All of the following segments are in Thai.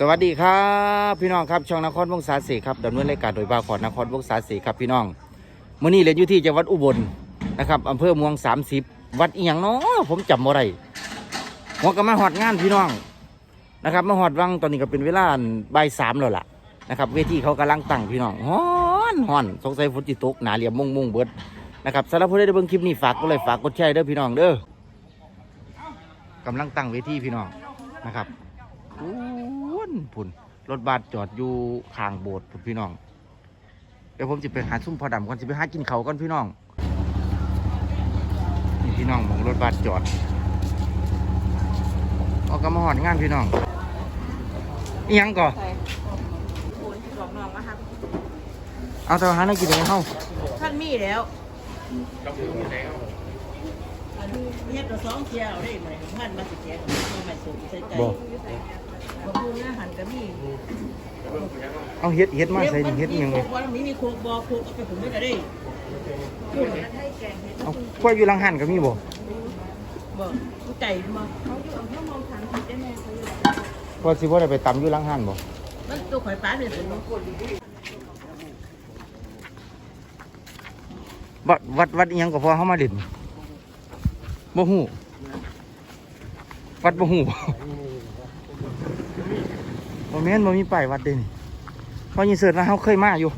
สวัสดีครับพี่น้องครับช่องนครวงศาสีครับดำเนินรายการโดยบาขอดนครวงศาสีครับพี่น้องมื่อนี้เรียนอยู่ที่จังหวัดอุบลนะครับอำเภอเมือง 30 วัดอีหยังเนาะผมจำบ่ได้หัวก็มาหอดงานพี่น้องนะครับมาหอดวังตอนนี้ก็เป็นเวลาบ่ายสามแล้วล่ะนะครับเวทีเขากำลังตั้งพี่น้องฮ้อนฮ้อนสงสัยฝนจิตกหนาเหลี่ยมมุ่งมุ่งเบิดนะครับสำหรับผู้ใดได้เบิ่งคลิปนี้ฝากก็เลยฝากกดแชร์เด้อพี่น้องเด้อกำลังตั้งเวทีพี่น้องนะครับ พุ่นรถบัสจอดอยู่ข้างโบสถ์พุ่นพี่น้อง เดี๋ยวผมจะไปหาซุ่มพอดำก่อนจะไปหากินเขาวก่อนพี่น้องนี่พี่น้องมองรถบัสจอดออกกำมาหอดงานพี่น้องอีหยังก่อใช่โอ้ยบอกน้องมาครับเอาแต่ว่าหาอะไรกินในเฮ้าท่านมีแล้ว เฮ็ดตัวสองเที่ยวได้ไหมพันมาสิแกงมาใหม่สุกใส่ใจบอกบ่พูดนะหันก็มีเอาเฮ็ดเฮ็ดมาใส่นี่เฮ็ดอิหยังไงไงวันนี้มีโคกบ่โคกเอาไปผมไม่ได้เอาขั้วอยู่หลังหันก็มีบ่บ่ใจมาเขาอยู่อำเภอมองทางทิศได้แม่เขาอยู่พอสิบ่ได้ไปตำอยู่หลังหันบ่มันตัวข่อยป้าเนี่ยเป็นคนวัดวัดวัดอีหยังก็พอเฮามาเด่น บ่ฮู้วัดบ่ฮู้บ่แม่นบ่มีป้ายวัดเด้นี่พอยินเสิร์ชว่าเฮาเคยมาอยู่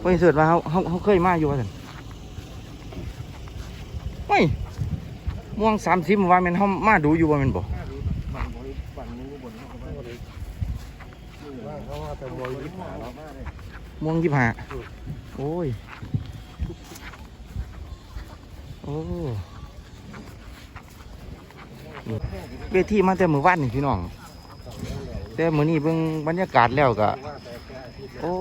พอยินเสิร์ชว่าเฮาเฮาเฮาเคยมาอยู่ว่าซั่นโอ้ยม่วง30ว่าแม่นเฮามาดูอยู่บ่แม่นบ่ม่วง25โอ้ย โอ้ เวทีมาแต่มื้อวานนี่พี่น้อง แต่มื้อนี้เบิ่งบรรยากาศแล้วก็โอ้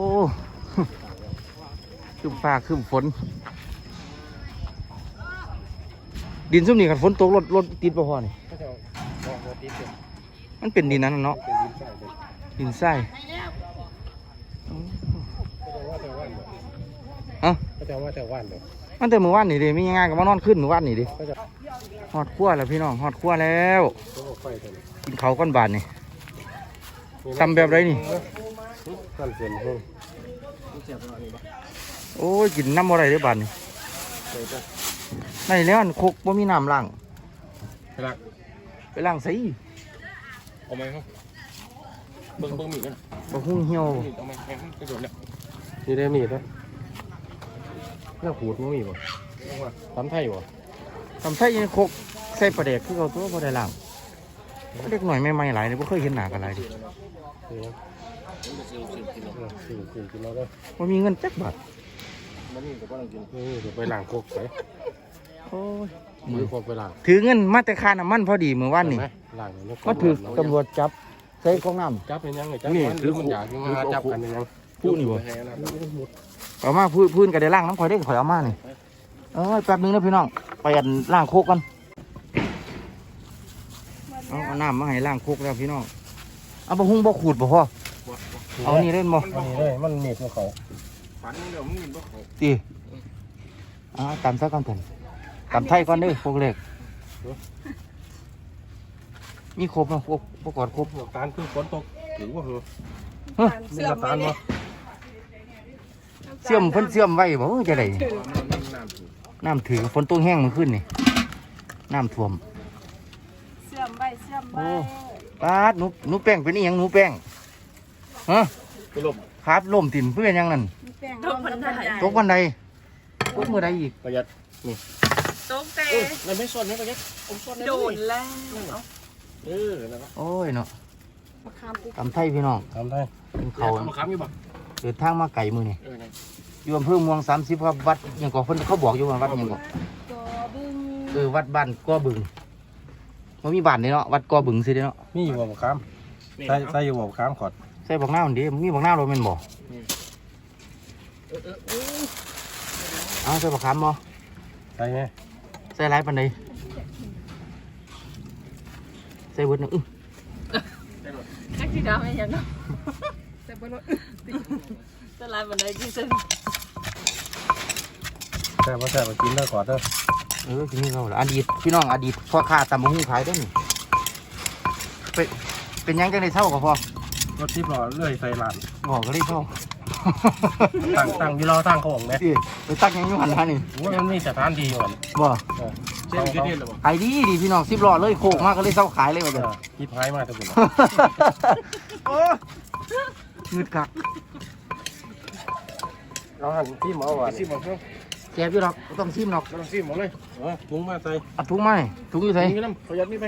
คืมฟ้าคืมฝน ดินซุ่มนี่กันฝนตกรถรถติดบ่พอนี่มันเป็นดินนั้นน่ะเนาะดินทรายอ๋อเอ้าก็จะว่าแต่วันเลย มันแต่มื้อวานนี่เดิมีงานก็มานอนขึ้นมื้อวานนี่ดิก็จะฮอดครัวแล้วพี่น้องฮอดครัวแล้วต้องไฟกันกินเขาวก้อนบาทนี่ทำแบบไรนี่กันเสียนเพิ่งโอ้ยกินน้ำอะไรได้อบาทนี่ในแล้วอันคุกบ่มีน้ำล้างไปละไปล้างใส่เอาไหมครับเบิ้งเบิ้งมีกันบ่หุ้งเหี่ยวมีเอาไหมแม่งกระโดดเนี่ยนี่ได้มีดนะแล้ว ขูดมันมีป่ะทำไทยป่ะทำใส่ยังคุกใส่ปลาแดกคือเขาตัวบ่ได้ล้างเล็กหน่อยไม่ไม่หลายนี่บ่เคยเห็นหน้ากันหลายดินี่สี่สี่กิโลเลยบ่มีเงินจักบาทนี่เดี๋ยวไปล้างโคกไปโอ้ยมือโคกไปล้างถือเงินมาแต่ค่าน้ำมันพอดีมื้อวานนี่ไหมล้างเนี่ยก็ถือตำรวจจับใส่ของน้ำจับเป็นยังไงจับนี่มันถือมันอยากยังมาจับกันยังผู้นี่บ่ เอามาพื้นพื้นก็ได้ล้างน้ำข่อยได้ข่อยเอามานี่เอ้ยแป๊บนึงนะพี่น้องไปอันล้างโคกกันเอาเอาน้ำมาให้ล้างโคกแล้วพี่น้องเอาบะฮุงบะขูดบ่พ่อเอานี่เล่นบ่นี่เลยมันมีดของเขาฝันเดี๋ยวมันมีดของเขาตีอ่าตำซะก่อนผมตำไทยก่อนเด้อพวกเล็กมีครบนะพวกพวกกอดครบหลักฐานคือฝนตกถือว่าเหรอเฮ้ยมีหลักฐานวะ เสื่อมเพิ่นเสื่อมไว้บ่เอ้ยจะได้น้ำถือน้ำถือฝนตกแห้งมันขึ้นนี่น้ำท่วมเสื่อมใบเสื่อมใบโอ้ปาดหนูหนูแป้งเป็นอีหยังหนูแป้งฮะไปลบครับล่มตินเพื่อนยังนั่นตกพันธุ์ใดตกวันใดตกเมื่อใดอีกประหยัดตกแต่เออมันไม่ซ่อนนะประหยัดผมซ่อนนะโดนแล้วเออแล้วก็โอ้ยเนาะมะขามปุ๊บตำไทยพี่น้องทำได้เป็นเขาเขาทำขามอยู่ปะ เดินทางมาไก่มือนี่เออไงอยู่อำเภอเมืองสามสิบครับวัดหยังก่อเพิ่นเขาบอกอยู่ว่าวัดหยังก่อตัวบึ้งเออวัดบ้านก้อบึงมันมีบ้านนี่เนาะวัดก้อบึงสิเด้เนาะมีอยู่บ่ขามใส่ใส่อยู่บ่ขามขอดใส่บักหน้ามันดีมีบักหน้าเราเป็นบ่เอาใส่บักขามบ่ใส่ไหมใส่หลายปานใดใส่เบิดหนึงอื้อ จักที่ดาวให้ยังเนาะ แต่บ่รถจะลายบันไดที่ซึ่งแซ่บบ่แซ่บมากินได้ก่อนเด้อเออทีนี้เราละอดีตพี่น้องอดีตพ่อค้าตำบักหุ่งขายได้อนี่ไปเป็นหยังจังได้เท่ากับพอรถที่พอเลื่อยใส่หลานบอกก็ได้เท่าตั้งตั้งยี่ล้อตั้งโค้งไหมดิไปตักหยังอยู่หันหน้านี่โอ้ยมันมีสถานที่อยู่บ่เช่นกี่ที่หรอไอ้ดีดีพี่น้องสิบล้อเลยโคกมากก็เลยเศร้าขายเลยว่าจะคิดหายมาทุกคน โอ้ งึดคักเราหันที่หมอว่าที่หมอเพิ่มแซ่บอยู่หรอกบ่ต้องซิมหรอกเราที่หมอเลยเออถุงมาใส่เอาถุงมาให้ถุงอยู่ไสถุงนี่น้ำเขายัดนี่ไป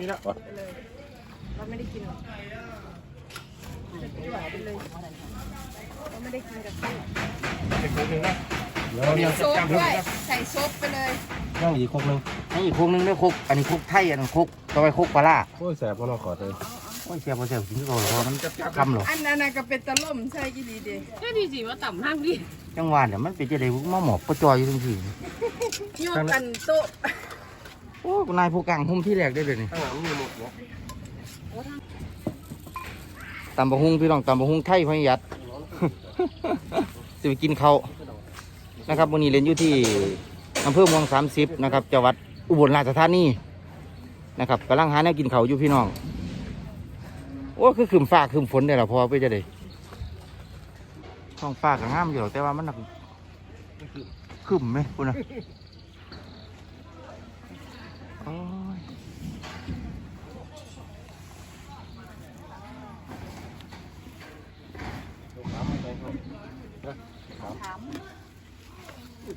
มีละเราไม่ได้กินหรอกเราไม่ได้กินกับข้าวเด็กคนหนึ่งนะเดี๋ยวเรียงซุปจำด้ด้ววยยใส่ซุปไปเลยย่างอีกคนหนึ่งนี่อีกโคกนึงเด้อโคกอันนี้โคกไทยอันนั้นโคกต่อไปโคกปลาร้าโอ้ยแสบมันเอาขอเลย โอ้ยแซ่บบ่แซ่บกินคือเก่าหรอกเพราะมันคำหรอกอันนั้นน่ะก็เป็นตะล่มใช่กี่ดีเด้แค่ดีสิว่าต่ำห้างดิจังหวะเนี่ยมันเป็นจะได้มาหมอบประจอยอยู่ทั้งทีโยกกันโต๊ะโอ้นายผู้กลางหุ้มที่แรกได้เลยนี่ข้างหลังมีหมดเนาะตำบะฮุงพี่น้องตำบะฮุงไทยพะยัดสิไปกินเขาวนะครับวันนี้เรียนอยู่ที่อำเภอเมืองสามสิบนะครับจังหวัดอุบลราชธานีนะครับกำลังหาแนวกินเขาวอยู่พี่น้อง โอ้คือคืมฟ้าคืมฝนเนี่ยหรอพอไปจะได้ท้องฟ้าก็งามอยู่หรอกแต่ว่ามันหนักคืมไหมคุณนะ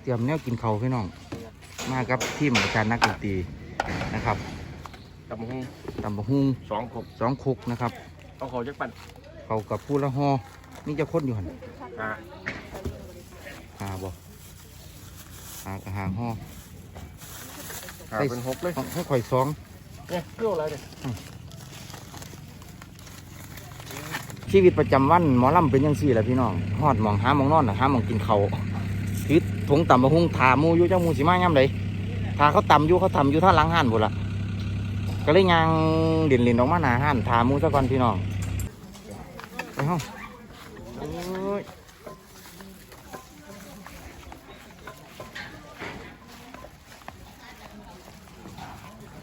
เตรียมแนวกินเขาพี่น้อง มากับทีมอาจารย์นักดนตรีนะครับ กับมึงตำบะฮุงสองขบสองคุกนะครับ เอาเขาจักปั่นเขากับผู้ละหอนี่จะค้นอยู่หันอ่าหาบ่หากับหางหอหาเป็นหกเลยให้ข่อยสองเนี่ยเปรี้ยวอะไรเนี่ยชีวิตประจำวันหมอลำเป็นยังสี่แหละพี่น้องหอดหมองหาหมองนอนน่ะหาหมองกินเขาวคือถงต่ำบะฮุงถาหมูอยู่เจ้าหมูสิมาย่ำเลยถาเขาต่ำอยู่เขาทำอยู่ท่าหลังห้านหมดละ ก็เลยยางเด่นเล่นออกมาหนาห้านถาหมูซะก่อนพี่น้องไปห้อง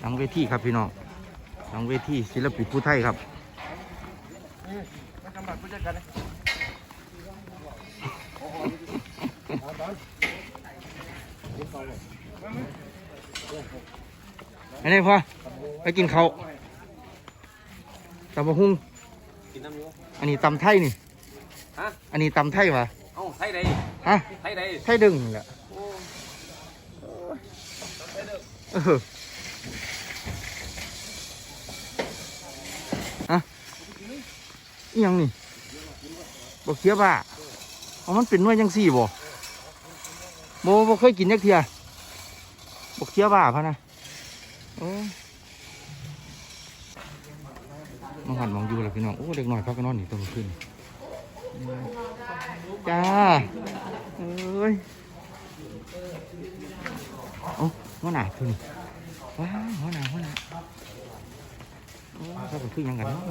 หลังเวทีครับพี่น้องหลังเวทีศิลปินผู้ไทยครับมาจำบัตรผู้จัดการเลยอันนี้พอ ไปกินเขาวตำบะฮุ่งกินน้ำยูอันนี้ตำไทยนี่ ฮะ อันนี้ตำไทยวะเอ้าไทยใดฮะ ไทยใดไทยดึงนี่แหละเอออะอีหยังนี่บกเคียบ่าเอามันเป็นหน่วยยังสี่บ่โบบ่เคยกินยักเทียบกเคียบ่าพะนะโอ้ มองหันมองอยู่แล้วพี่น้องโอ้เด็กหน่อยพักกันนอนนี่ต้องขึ้นจ้าเอ้ยโอ้หัวหน้าขึ้นว้าหัวหน้าหัวหน้าโอ้เขาก็คือหยังกันเนาะ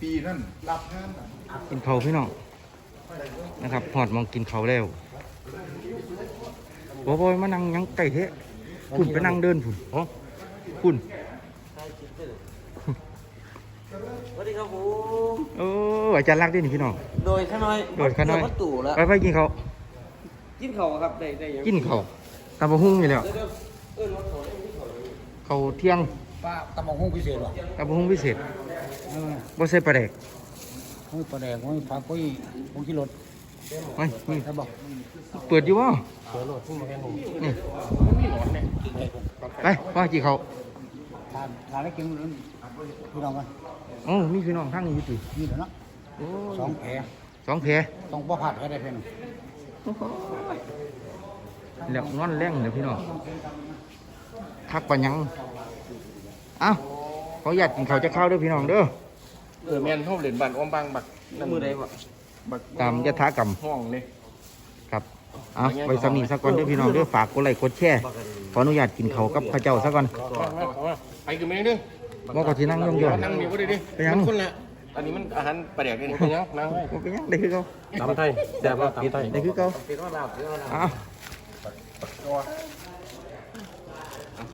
ปีนั่นรับงานกินเขาพี่น้องนะครับหอดมองกินเขาแล้วบอบอยมานั่งยังไก่เทะ คุณไปนั่งเดินผุนอ๋อคุณสวัสดีครับผมโอ้อาจารย์รักดินี่พี่น้องโดยข้าน้อยโดยข้าน้อยเดี๋ววัตถุแล้วไปไปกินเขาวกินเขาวครับได้ได้ยังกินเขาวตำบะหุ่งอยู่แล้วเดี๋ยวเดี๋ยวเอิ้นวัตถุได้กินเขาวเลยเขาวเที่ยงป้าตำบักหุ่งพิเศษวะตำบะหุ่งพิเศษเออบ่ใส่ปลาแดกห้อยปลาแดงห้อยผักห้อยผงขี้รถ ไว้นี่ถ้าบอกเปิดอยู่วะเสือโหลดขึ้นมาแค่หนึ่งนี่มันมีหนอนเนี่ยไปว่ากี่เขาวทานทานแล้วกินนั้นพี่น้องกันโอ้มีพี่น้องทั้งนี้อยู่ตินี่เดี๋ยวนะโอ้สองแผลสองแผลต้องบ่ผัดก็ได้เพียงแล้วนอนแรงเดี๋ยวพี่น้องทักปัญญังเอ้าเขาอยากกินเขาวจะเข้าเด้วยพี่น้องเด้อเออแมนเขาเหรียญบัตรอ้อมบางบักนั่นมือใดวะ บักตามยถากรรม ห้องเลย ครับเอาไปสำนีสักก่อนเด้อพี่น้องเด้อฝากกดไลค์กดแชร์ขออนุญาตกินเขาวกับข้าเจ้าสักก่อนมามาเอามาไปกันไหมนึงว่าก็ที่นั่งย่องย่อง นั่งนี่ก็ได้ดิไปยัง มันคนละอันนี้มันอาหารปลาแดกนี่เป็นยังนั่งไว้ว่าเป็นยังได้คือเขาตำไทยแซ่บว่าตำไทย ได้คือเขาเป็นว่าลาบเป็นว่าลาบเอา